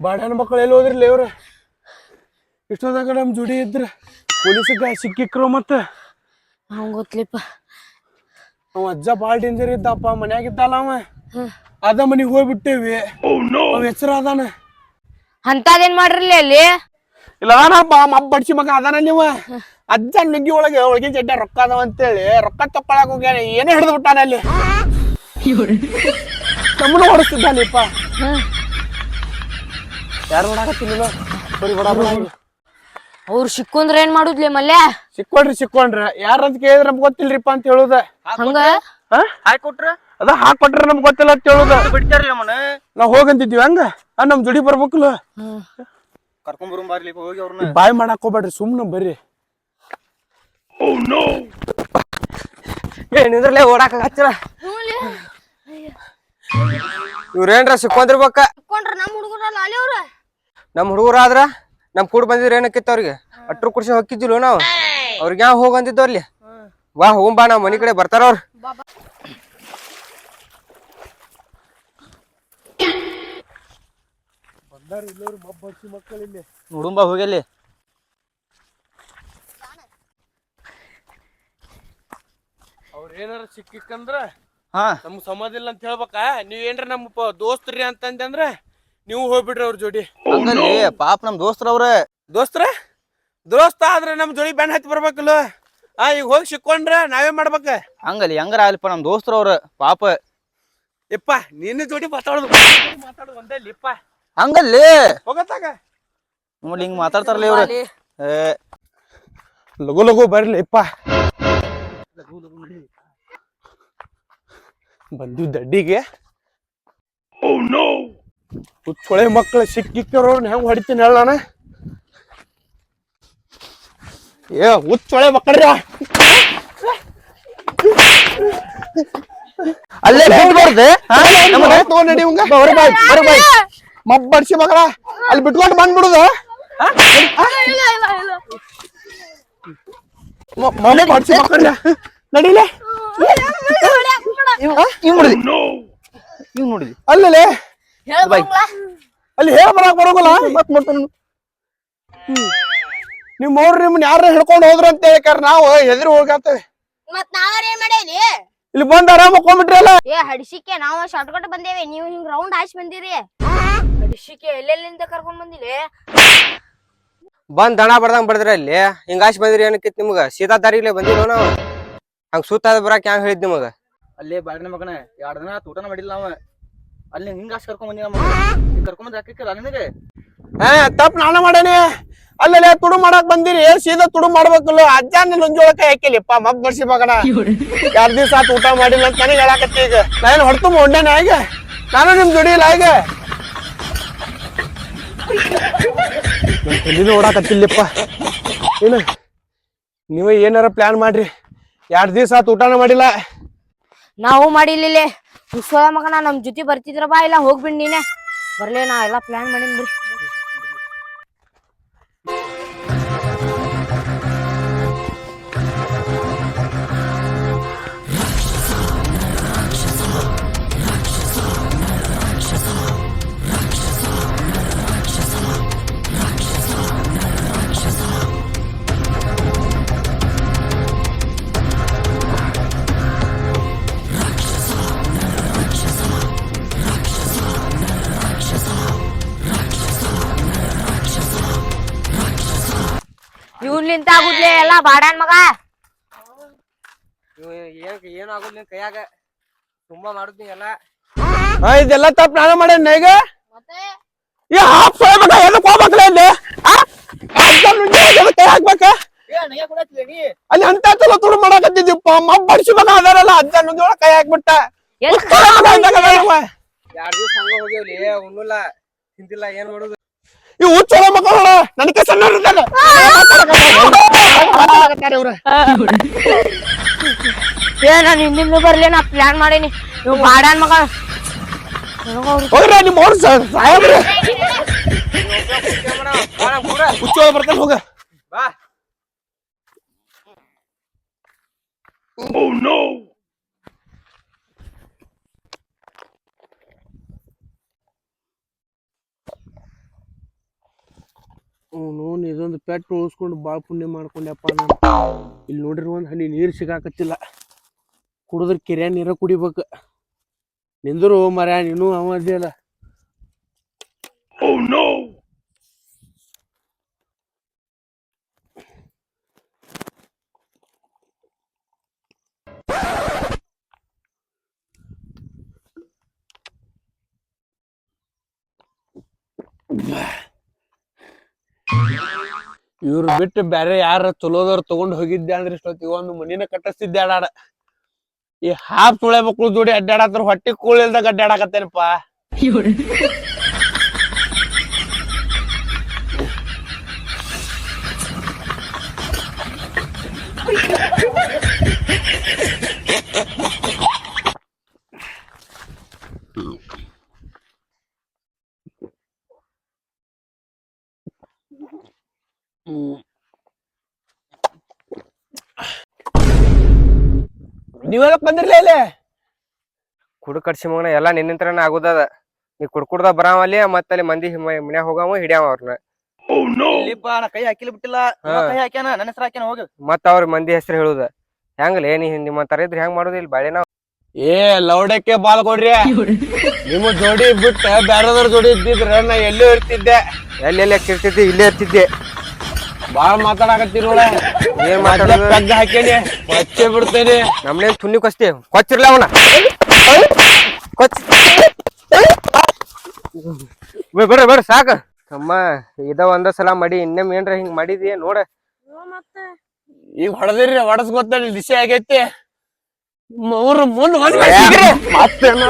ಬಾಡ್ಯಾನ ಮಕ್ಕಳು ಎಲ್ಲಿ ಹೋದ್ರಿ ಇವ್ರ ಇಷ್ಟೊಂದಾಗ ನಮ್ ಜೋಡಿ ಇದ್ರ. ಪೊಲೀಸಿಗೆ ಸಿಕ್ಕಿಕ್ರು ಮತ್ತ? ಅವ್ನ್ ಗೊತ್ತಲಿಪ್ಪ ಅವ ಅಜ್ಜ ಬಾಳ್ ಡೇಂಜರ್ ಇದ್ದಪ್ಪ ಮನ್ಯಾಗ ಇದ್ದಲ್ಲ ಅವ. ಅದ ಮನಿಗ್ ಹೋಗ್ಬಿಟ್ಟೇವಿ. ಅವ ಹೆಸರು ಅದಾನ. ಅಂತದೇನ್ ಮಾಡ್ರಲ್ಲ ಅಲ್ಲಿ? ಇಲ್ಲ ಅದಾನಪ್ಪ ಮಬ್ಬ ಬಡ್ಸಿ ಮಗ ಅದಾನ ನೀವು ಅಜ್ಜ ನುಗ್ಗಿ ಒಳಗೆ ಒಳಗಿನ ಜಡ್ಡ ರೊಕ್ಕ ಅದಾವ ಅಂತೇಳಿ ರೊಕ್ಕ ತಕ್ಕೊಳಕ್ ಹೋಗ್ಯಾನ ಏನೇ ಹಿಡಿದು ಬಿಟ್ಟಾನ ಅಲ್ಲಿ. ನಮ್ಮನ್ನ ಹೊಡಿಸ್ತಿದ್ದಾನಿಪ್ಪ ಯಾರು ನೋಡಾಕತ್ತಿಲ್ಲ ಬರೀ ಬಡ ಬಡ ಬಡ. ಅವ್ರು ಸಿಕ್ಕೊಂದ್ರ ಏನ್ ಮಾಡುದ್ಲೆ ಮಲ್ಯ? ಸಿಕ್ಕೊಂಡ್ರಿ ಸಿಕ್ಕೊಂಡ್ರ. ಯಾರಂತ ಕೇಳಿದ್ರೆ ನಮ್ಗೆ ಗೊತ್ತಿಲ್ರಿಪ್ಪ ಅಂತ ಹೇಳುದ. ಹಂಗ? ಹಾ? ಹಾಕಿ ಕೊಟ್ರ ಅದ ಹಾಕೊಟ್ರೆ ನಮ್ಗೆ ಗೊತ್ತಿಲ್ಲ ಅಂತ ಹೇಳುದ. ಬಿಡ್ತಾರಲ್ಲ ನಮ್ಮನ್ನ ನಾವ್ ಹೋಗಂತಿದ್ವಿ ಹಂಗ? ಆ ನಮ್ ಜುಡಿ ಬರ್ಬೇಕಲ್ಲ? ಕರ್ಕೊಂಡ್ ಬರೋ ಬಾರ್ಲಿ ಹೋಗಿ ಅವ್ರನ್ನ. ಬಾಯ್ ಮಾಡಕ್ ಹೋಗ್ಬೇಡ್ರಿ ಸುಮ್ನೆ ಬರ್ರಿ. ಏನಿದ್ರಲ್ಲೇ ನಿಂದ್ರಲ್ಲೇ ಓಡಾಕ ಹಚ್ಚಿರ ಇವ್ರೇನ್ರ ಸಿಕ್ಕೊಂದಿರ್ಬೇಕ? ಸಿಕ್ಕೊಂಡ್ರ ನಮ್ ಹುಡುಗರ ಅಲ್ಲಿ ಅವ್ರ? ನಮ್ ಹುಡುಗರಾದ್ರ ನಮ್ ಕೂಡ ಬಂದಿದ್ರ ಏನಕ್ಕಿತ್ತ ಅವ್ರಿಗೆ? ಅಟ್ರು ಕುರ್ಸಿ ಹೊಕ್ಕಿದ್ದಿಲ್ಲ ನಾವು? ಅವ್ರಿಗೆ ಯಾವ ಹೋಗಂತಿದ್ದು ಅಲ್ಲಿ? ವಾ ಹೋಗಂಬಾ ನಾವ್ ಮನಿ ಕಡೆ ಬರ್ತಾರ ಅವ್ರ. ನೋಡುಂಬಾ ಹೋಗಲಿ ಅವ್ರ ಏನಾರ ಸಿಕ್ಕಿಕ್ಕಂದ್ರ ಹಾ. ನಮ್ಗ್ ಸಮಾಧಿಲ್ಲ ಇಲ್ಲ ಅಂತ ಹೇಳ್ಬೇಕಾ? ನೀವ್ ಏನ್ರ ನಮ್ಮ ಪ- ದೋಸ್ತ್ರಿ ಅಂತಂದ್ರ ನೀವು ಹೋಗ್ಬಿಡ್ರಿ ಅವ್ರ ಜೋಡಿ. ಹಂಗಲ್ಲಿ ಪಾಪ ನಮ್ ದೋಸ್ತ್ರ ಅವ್ರ. ದೋಸ್ತ್ರ? ದೋಸ್ತ ಆದ್ರೆ ನಮ್ ಜೋಡಿ ಬೆನ್ ಹತ್ತಿ ಬರ್ಬೇಕಲ್ಲ. ಆ ಈಗ ಹೋಗಿ ಸಿಕ್ಕೊಂಡ್ರ ನಾವೇ ಮಾಡ್ಬೇಕ. ಹಂಗಲ್ಲಿ ಹೆಂಗಾರ ಆಗ್ಲಿಪ್ಪ ನಮ್ ದೋಸ್ತ್ರ ಅವ್ರ ಪಾಪ. ಇಪ್ಪ ನಿನ್ನ ಜೋಡಿ ಮಾತಾಡೋದು ಮಾತಾಡೋದು ಒಂದೇ ಇಪ್ಪ. ಹಂಗಲ್ಲಿ. ಹೋಗತ್ತಾಗ? ನೋಡಿ ಹಿಂಗ್ ಮಾತಾಡ್ತಾರಲ್ಲ ಇವ್ರು. ಏ. ಲಗು ಲಘು ಬರ್ಲಿ ದಡ್ಡಿಗೆ ಓ ಅಡ್ಡಿಗೆ. ಹುಚ್ಚೊಳೆ ಮಕ್ಕಳು ಸಿಕ್ಕಿಕ್ಕಿರೋ ಹೆಂಗ್ ಹೊಡಿತೀನಿ ಹೇಳೋಣ ಏ ಹುಚ್ಚೊಳೆ ಮಕ್ಕಳ್ರ ಅಲ್ಲೇ ಬಿಟ್ಬಾರ್ದೆ ತಗೊಂಡ್ ನಡಿ ಇವಂಗ. ಮಬ್ಬಡ್ಸಿ ಮಗಳ. ಅಲ್ಲಿ ಬಿಟ್ಕೊಂಡು ಬಂದ್ಬಿಡುದು. ಮನೆ ಬಡ್ಸಿ ಮಕ್ಕಳ್ರ ನಡಿಲೇ. ಹಿಂಗ್ ನೋಡಿದಿ ಹಿಂಗ್ ನೋಡಿದಿ? ಅಲ್ಲೇ ಅಲ್ಲಿ ಹೇಳ ಬರಕ್ ಬರೋಗಲ್ಲ ಮತ್ ಮಾಡ್ತಾನ ನಿಮ್ ಅವ್ರು ನಿಮ್ಮನ್ನ ಯಾರ ಹಿಡ್ಕೊಂಡ್ ಹೋದ್ರ ಅಂತ ಹೇಳಿ ನಾವು ಎದುರು ಹೋಗತ್ತೇವೆ ಮತ್ ನಾವ್ರ ಏನ್ ಮಾಡೇಲಿ? ಇಲ್ಲಿ ಬಂದ್ ಆರಾಮ ಕೊಂಬಿಟ್ರಲ್ಲ ಏ ಹಡಿಸಿಕೆ ನಾವ ಶಾರ್ಟ್ ಕಟ್ ಬಂದೇವಿ. ನೀವು ಹಿಂಗ್ ರೌಂಡ್ ಹಾಸಿ ಬಂದಿರಿ. ಹಡಿಸಿಕೆ ಎಲ್ಲೆಲ್ಲಿಂದ ಕರ್ಕೊಂಡ್ ಬಂದಿರಿ ಬಂದ್ ದಣ ಬಡ್ದಂಗ್ ಬಡದ್ರ ಅಲ್ಲಿ. ಹಿಂಗಾಶ್ ಬಂದ್ರಿ ಏನಕ್ಕಿತ್ ನಿಮ್ಗ? ಸೀತಾ ದಾರಿಲೇ ಬಂದಿರೋ ನಾವು? ಹಂಗ್ ಸುತ್ತ ಬರಾಕ್ ಹ್ಯಾಂಗ ಹೇಳಿದ್ ನಿಮಗ? ಅಲ್ಲೇ ಬಾಡಿನ ಮಗನ ಎರಡ್ ದಿನ ತೂಟನ ಊಟನ ಮಾಡಿಲ್ಲ ನಾವ. ಅಲ್ಲಿ ಹಿಂಗ ಅಷ್ಟು ಕರ್ಕೊಂಡ್ ಬಂದಿ ನಮ್ಮ ಕರ್ಕೊಂಡ್ ಬಂದ್ ಹಾಕಿಲ್ಲ ನಿನಗೆ? ಹಾ ತಪ್ಪ ನಾನು ಮಾಡೇನಿ. ಅಲ್ಲೇ ತುಡು ಮಾಡಕ್ ಬಂದಿರಿ. ಸೀದಾ ತುಡು ಮಾಡ್ಬೇಕಲ್ಲ. ಅಜ್ಜ ಅಜ್ಜಾನ ಲುಂಜೋಳಕ ಹಾಕಿಲಿಪ್ಪ ಮಗ್ ಬರ್ಸಿ ಮಗನ. ಎರಡ್ ದಿವ್ಸ ಆತ ಊಟ ಮಾಡಿಲ್ಲ ಅಂತ ನನಗೆ ಹೇಳಾಕತ್ತಿ ಈಗ. ನಾನು ಹೊಡ್ತು ಹೊಂಡೇನ ಈಗ ನಾನು ನಿಮ್ ದುಡಿಯಿಲ್ಲ ಇಲ್ಲ ಈಗ ತಲೆನೂ ಓಡಾಕತ್ತಿಲ್ಲಪ್ಪ. ಏನು? ನೀವೇ ಏನಾರ ಪ್ಲಾನ್ ಮಾಡ್ರಿ. ಎರಡ್ ದಿವ್ಸ ಆತ ಊಟನ ಮಾಡಿಲ್ಲ. ನಾವು ಮಾಡಿಲ್ಲ ಹುಸ್ಸೋಳ ಮಗನ ನಮ್ ಜೊತೆ ಬರ್ತಿದ್ರಪ್ಪ ಇಲ್ಲ ಹೋಗ್ಬಿಡ್ ನೀನೆ. ಬರ್ಲೇ ನಾ ಎಲ್ಲಾ ಪ್ಲಾನ್ ಮಾಡಿನ್ ಬಿಡಿ. ಇವ್ನ್ಲಿಂತ ಆಗುದ್ಲೆ ಎಲ್ಲ ಬಾಡನ್ ಮಗ? ಏನ್ ಏನ್ ಆಗೋದ್ ನಿನ್ ಕೈಯಾಗ? ತುಂಬಾ ಮಾಡುದ್ ನೀ ಎಲ್ಲಾ. ಹಾ ಇದೆಲ್ಲ ತಪ್ಪ ನಾನು ಮಾಡೇನ ಈಗ? ಈ ಹಾಫ್ ಸೊಳ್ಳೆ ಮಗ ಎದಕ್ ಹೋಗ್ಬೇಕಲ್ಲ ಇಲ್ಲಿ? ಕೈ ಹಾಕ್ಬೇಕ ಅಲ್ಲಿ ಅಂತ ಚಲೋ ತುಡು ಮಾಡಕತ್ತಿದ್ದೀಪ್ಪ ಮಬ್ ಬಡ್ಸಿ ಮಗ ಅದಾರಲ್ಲ ಅಜ್ಜ ಲುಂಜೋಳ ಕೈ ಹಾಕ್ಬಿಟ್ಟ. ಎರಡ್ ದಿವ್ಸ ಹಂಗ ಹೋಗ್ಯಾವ್ಲಿ? ಉಣ್ಣುಲ್ಲ ತಿಂತಿಲ್ಲ ಏನ್ ಮಾಡುದು? ಈ ಹುಚ್ಚೊಳ ಮಕ್ಕಳು ನನಗೆ ಸಣ್ಣ ಇವ್ರು. ಏ ನಾನ್ ಹಿಂದಿಂದ ಬರ್ಲಿ ನಾ ಪ್ಲಾನ್ ಮಾಡೀನಿ. ಇವ್ ಬಾಡ್ಯಾನ್ ಮಗ. ಹೋಗ್ರಿ ನಿಮ್ಮ ಅವ್ರು ಸಾಯಬ್ರಿ ಬರ್ತಾನೆ ಹೋಗ. ಬಾ. ನೋನ್ ಇದೊಂದು ಪೆಟ್ಟು ಉಳಿಸ್ಕೊಂಡು ಭಾಳ ಪುಣ್ಯ ಮಾಡ್ಕೊಂಡೆಪ್ಪ ನಾನು. ಇಲ್ಲಿ ನೋಡ್ರಿ ಒಂದು ಹನಿ ನೀರು ಸಿಗಾಕತ್ತಿಲ್ಲ. ಕುಡಿದ್ರೆ ಕೆರೆ ನೀರ ಕುಡಿಬೇಕು. ನಿಂದರು ಮರ ನೀನು ಓ ಅದಿಯಲ್ಲ ಇವ್ರು ಬಿಟ್ಟು ಬೇರೆ ಯಾರ ಚಲೋದವ್ರ ತಗೊಂಡ್ ಹೋಗಿದ್ದೆ ಅಂದ್ರೆ ಇಷ್ಟೊತ್ತಿಗೆ ಒಂದು ಮನಿನ ಕಟ್ಟಿಸ್ತಿದ್ದೆ ಅಡಾಡ ಈ ಹಾಫ್ ತುಳೆ ಮಕ್ಳು ಜೋಡಿ ಅಡ್ಡಾಡತ್ರ ಹೊಟ್ಟಿ ಕೂಳಿಲ್ದಾಗ ಅಡ್ಡಾಡಕತ್ತೇನಪ್ಪ ನೀವೆಲ್ಲ ಬಂದಿರ್ಲೇ ಇಲ್ಲೇ? ಕುಡ್ ಕಡ್ಸಿ ಮಗನ ಎಲ್ಲಾ ನಿನ್ನಿಂತ್ರನ ಆಗುದದ. ನೀ ಕುಡ್ಕುಡ್ದ ಬರಾವಲ್ಲಿ ಮತ್ತ ಅಲ್ಲಿ ಮಂದಿ ಮನ್ಯಾಗ ಹೋಗಾವ ಹಿಡಿಯಾವ ಅವ್ರನ್ನ ಇಲ್ಲಿಪ್ಪ ನಾ ಕೈ ಹಾಕಿಲ್ ಬಿಟ್ಟಿಲ್ಲ. ಇವ ಹಾ. ಕೈ ಹಾಕ್ಯಾನ ನನ್ನ ಹೆಸರು ಹಾಕ್ಯಾನ ಹೋಗ. ಮತ್ತ ಅವ್ರ ಮಂದಿ ಹೆಸರು ಹೇಳುದ. ಹೆಂಗಲೇ ನೀ ನಿಮ್ಮ ತರ ಇದ್ರ ಹೆಂಗ್ ಮಾಡುದು ಇಲ್ಲಿ ಬಾಳೆನ? ಏ ಲೌಡಕ್ಕೆ ಬಾಲ್ ಕೊಡ್ರಿ. ನಿಮ್ಮ ಜೋಡಿ ಬಿಟ್ಟ ಬ್ಯಾರದವ್ರ ಜೋಡಿ ಇದ್ದಿದ್ರ ನಾ ಎಲ್ಲೂ ಇರ್ತಿದ್ದೆ. ಎಲ್ಲೆಲ್ಲ ಇರ್ತಿದ್ದೆ ಇಲ್ಲೇ ಇರ್ತಿದ್ದೆ. ಬಾಳ ಮಾತಾಡಕತ್ತೀರಿ ನೋಡ ಏನ್ ಮಾತಾಡೋದು? ಪೆಗ್ ಹಾಕೇನಿ ಹಚ್ಚೆ ಬಿಡ್ತೇನೆ. ನಮ್ನೇನ್ ತುನ್ನಿ ಕೊಸ್ತಿ. ಕೊಚ್ಚಿರ್ಲ ಅವನ. ಕೊಚ್. ಬಿಡ್ರಿ ಬಿಡ್ರಿ ಸಾಕ. ಅಮ್ಮ ಇದ ಒಂದ ಸಲ ಮಾಡಿ ಇನ್ನೊಮ್ಮೆ ಏನ್ರ ಹಿಂಗ್ ಮಾಡಿದಿ ನೋಡ. ಈಗ ಹೊಡೆದಿರಿ ಗೊತ್ತಲ್ಲ ದಿಶೆ ಆಗೈತಿ. ಅವ್ರ ಮುಂದ್ ಮತ್ತೇನು? ಮತ್ತೇನು